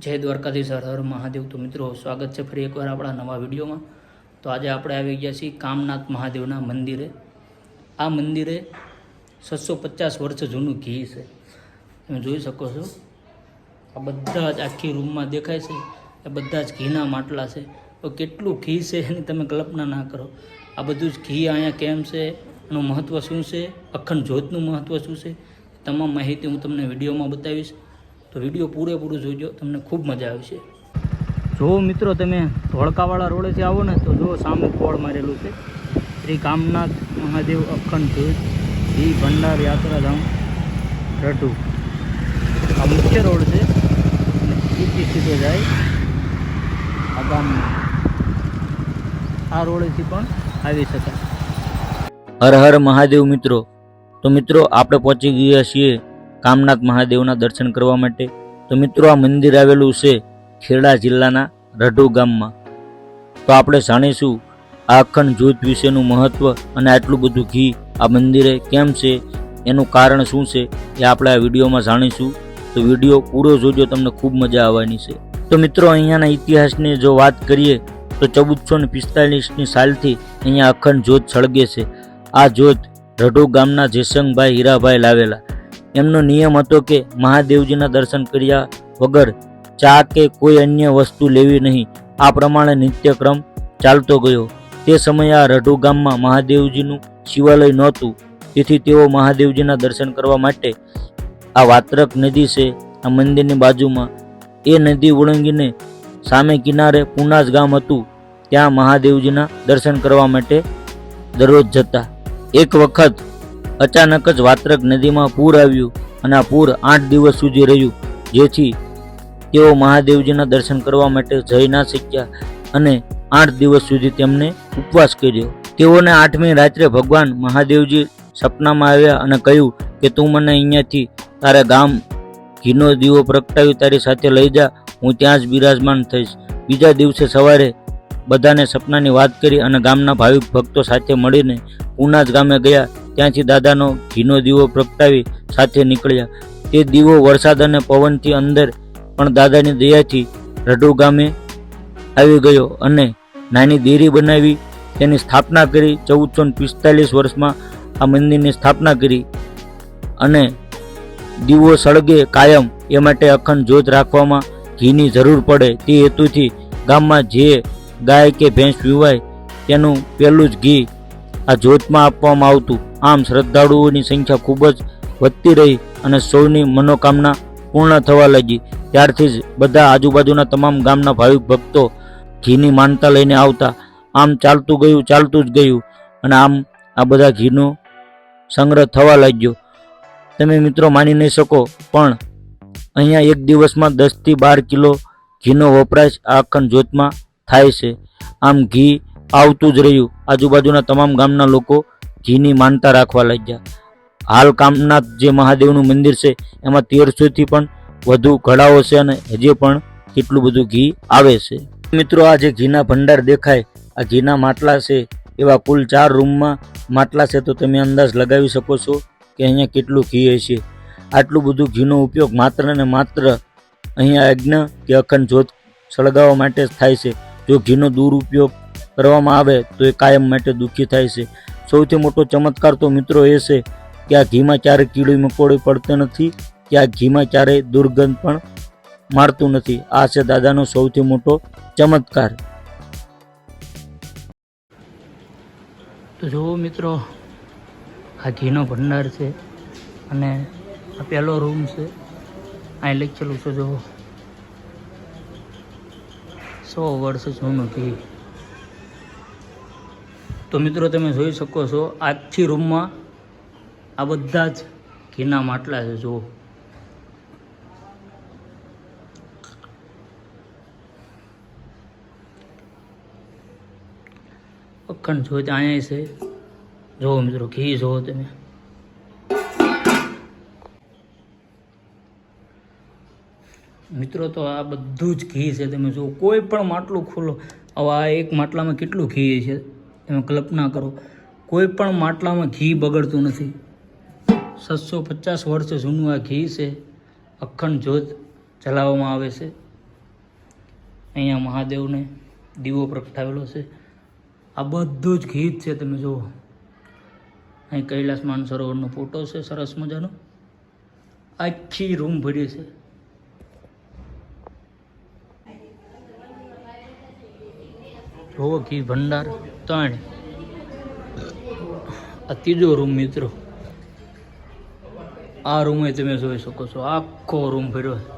જય દ્વારકાધીશ, હર હર મહાદેવ. તો મિત્રો, સ્વાગત છે ફરી એકવાર આપણા નવા વિડીયોમાં. તો આજે આપણે આવી ગયા છીએ કામનાથ મહાદેવના મંદિરે. આ મંદિરે છસો પચાસ વર્ષ જૂનું ઘી છે. તમે જોઈ શકો છો. આ બધા જ આખી રૂમમાં દેખાય છે. એ બધા જ ઘીના માટલા છે. તો કેટલું ઘી છે એની તમે કલ્પના ના કરો. આ બધું જ ઘી અહીંયા કેમ છે? એનું મહત્ત્વ શું છે? અખંડ જ્યોતનું મહત્ત્વ શું છે? તમામ માહિતી હું તમને વિડીયોમાં બતાવીશ. તો વીડિયો પૂરેપૂરું જોજો તમને ખૂબ મજા આવશે. જો મિત્રો તમે ધોળકાવાળા રોડેથી આવો ને તો જો સામે બોર્ડ મારેલું છે. શ્રી કામનાથ મહાદેવ અખંડ જ્યોત શ્રી ભંડાર યાત્રાધામ રઢુ. આ મુખ્ય રોડ છે. સીધી સીધો જાય આ ગામમાં આ રોડેથી પણ આવી શકાય. હર હર મહાદેવ મિત્રો. તો મિત્રો આપણે પહોંચી ગયા છીએ કામનાથ મહાદેવના દર્શન કરવા માટે. તો મિત્રો, આ મંદિર આવેલું છે ખેડા જિલ્લાના રઢુ ગામમાં. તો આપણે જાણીશું આ અખંડ જ્યોત વિશેનું મહત્વ અને આટલું બધું ઘી આ મંદિરે કેમ છે, એનું કારણ શું છે, એ આપણે આ વિડીયોમાં જાણીશું. તો વીડિયો પૂરો જોજો, તમને ખૂબ મજા આવવાની છે. તો મિત્રો, અહીંયાના ઇતિહાસની જો વાત કરીએ, તો ચૌદસો ને પિસ્તાલીસની સાલથી અહીંયા અખંડ જ્યોત સળગે છે. આ જ્યોત રઢુ ગામના જેસંગભાઈ હીરાભાઈ લાવેલા. એમનો નિયમ હતો કે મહાદેવજીના દર્શન કર્યા વગર ચા કે કોઈ અન્ય વસ્તુ લેવી નહીં. આ પ્રમાણે નિત્યક્રમ ચાલતો ગયો. તે સમયે આ રઢુ ગામમાં મહાદેવજીનું શિવાલય નહોતું. તેથી તેઓ મહાદેવજીના દર્શન કરવા માટે આ વાત્રક નદી છે, આ મંદિરની બાજુમાં. એ નદી ઓળંગીને સામે કિનારે પૂનાજ ગામ હતું. ત્યાં મહાદેવજીના દર્શન કરવા માટે દરરોજ જતા. એક વખત અચાનક જ વાત્રક નદીમાં પૂર આવ્યું અને આ પૂર આઠ દિવસ સુધી રહ્યું. જેથી તેઓ મહાદેવજીના દર્શન કરવા માટે જઈ ના શક્યા અને આઠ દિવસ સુધી તેમને ઉપવાસ કર્યો. તેઓને આઠમી રાત્રે ભગવાન મહાદેવજી સપનામાં આવ્યા અને કહ્યું કે, તું મને અહીંયાથી તારા ગામ ઘીનો દીવો પ્રગટાવી, તારી સાથે લઈ જા, હું ત્યાં જ બિરાજમાન થઈશ. બીજા દિવસે સવારે બધાને સપનાની વાત કરી અને ગામના ભાવિક ભક્તો સાથે મળીને પુનાજ ગામે ગયા. ત્યાંથી દાદાનો ઘીનો દીવો પ્રગટાવી સાથે નીકળ્યા. તે દીવો વરસાદ અને પવનથી અંદર પણ દાદાની દયાથી રઢુ ગામે આવી ગયો અને નાની દેરી બનાવી તેની સ્થાપના કરી ચૌદસો પિસ્તાલીસ વર્ષમાં આ મંદિરની સ્થાપના કરી અને દીવો સળગે કાયમ એ માટે અખંડ જોત રાખવામાં ઘીની જરૂર પડે તે હેતુથી ગામમાં જે ગાય કે ભેંસ પીવાય તેનું પહેલું જ ઘી આ જ્યોતમાં આપવામાં આવતું. આમ શ્રદ્ધાળુઓની સંખ્યા ખૂબ જ વધતી રહી અને સૌની મનોકામના પૂર્ણ થવા લાગી. ત્યારથી જ બધા આજુબાજુના તમામ ગામના ભાવિક ભક્તો ઘીની માનતા લઈને આવતા. આમ ચાલતું ગયું, ચાલતું જ ગયું અને આમ આ બધા ઘીનો સંગ્રહ થવા લાગ્યો. તમે મિત્રો માની નહીં શકો, પણ અહીંયા એક દિવસમાં દસથી બાર કિલો ઘીનો વપરાશ આ અખંડ જ્યોતમાં થાય છે. આમ ઘી આવતું જ રહ્યું. આજુબાજુના તમામ ગામના લોકો ઘીની માનતા રાખવા લાગ્યા. હાલ કામનાથ જે મહાદેવનું મંદિર છે, એમાં તેરસોથી પણ વધુ ઘડાઓ છે અને હજી પણ કેટલું બધું ઘી આવે છે. મિત્રો, આ જે ઘીના ભંડાર દેખાય, આ ઘીના માટલા છે, એવા કુલ ચાર રૂમમાં માટલા છે, તો તમે અંદાજ લગાવી શકો છો કે અહીંયા કેટલું ઘી હશે આટલું બધું ઘીનો ઉપયોગ માત્ર ને માત્ર અહીંયા યજ્ઞ કે અખંડ જ્યોત સળગાવવા માટે જ થાય છે. જો ઘીનો દુરુપયોગ કરવામાં આવે, તો એ કાયમ માટે દુઃખી થાય છે. સૌથી મોટો ચમત્કાર તો મિત્રો એ છે કે આ ઘીમાં ક્યારેય કીડી મકોડી પડતો નથી, કે આ ઘીમાં ક્યારેય દુર્ગંધ પણ મારતું નથી. આ છે દાદાનો સૌથી મોટો ચમત્કાર. તો જુઓ મિત્રો, આ ઘીનો ભંડાર છે અને આ પહેલો રૂમ છે. અહીં લખેલું છે જુઓ. સો વર્ષ જૂનું ઘી. તો મિત્રો તમે જોઈ શકો છો આખી રૂમમાં આ બધા જ ઘીના માટલા છે, જુઓ. અખંડ જો અહીંયા છે. જુઓ મિત્રો, ઘી જુઓ તમે. મિત્રો તો આ બધું જ ઘી છે, તમે જુઓ. કોઈ પણ માટલું ખોલો. હવે આ એક માટલામાં કેટલું ઘી છે? તમે કલ્પના કરો. કોઈ પણ માટલામાં ઘી બગડતું નથી. સાતસો પચાસ વર્ષ જૂનું આ ઘી છે. અખંડ જ્યોત જલાવવામાં આવે છે. અહીંયા મહાદેવને દીવો પ્રગટાવેલો છે. આ બધું જ ગીત છે, તમે જુઓ. અહીં કૈલાસ માન સરોવરનો ફોટો છે, સરસ મજાનો. આખી રૂમ ભરી છે. જુઓ ઘી ભંડાર ત્રણ આ ત્રીજો રૂમ મિત્રો. આ રૂમે તમે જોઈ શકો છો. આખો રૂમ ભર્યો.